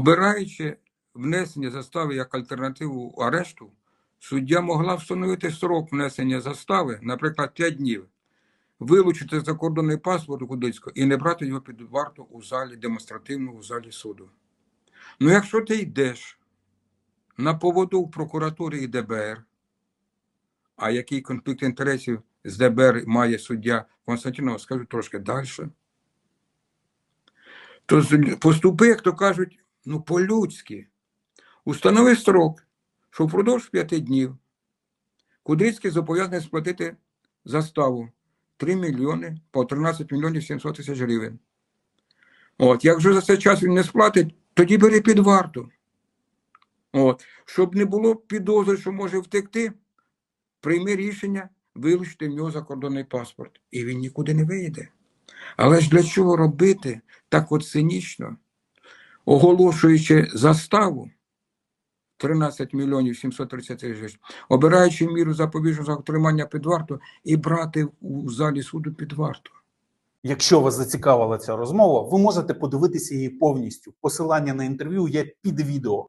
Обираючи внесення застави як альтернативу арешту, суддя могла встановити срок внесення застави, наприклад, 5 днів, вилучити закордонний паспорт у Кудицького і не брати його під варту у залі демонстративному у залі суду. Ну, якщо ти йдеш на поводу в прокуратурі і ДБР, а який конфлікт інтересів з ДБР має суддя Константинов, скажу трошки далі, то поступи, як то кажуть, ну, по-людськи. Установи строк, що впродовж п'яти днів Кудрицький зобов'язаний сплатити заставу 3 мільйони по 13 мільйонів 700 тисяч гривень. От, якщо за цей час він не сплатить, тоді бери під варту. От, щоб не було підозри, що може втекти, прийми рішення вилучити в нього закордонний паспорт. І він нікуди не вийде. Але ж для чого робити так от цинічно, оголошуючи заставу 13 мільйонів 730 тисяч, обираючи міру запобіжного затримання під варту і брати у залі суду під варту. Якщо вас зацікавила ця розмова, ви можете подивитися її повністю. Посилання на інтерв'ю є під відео.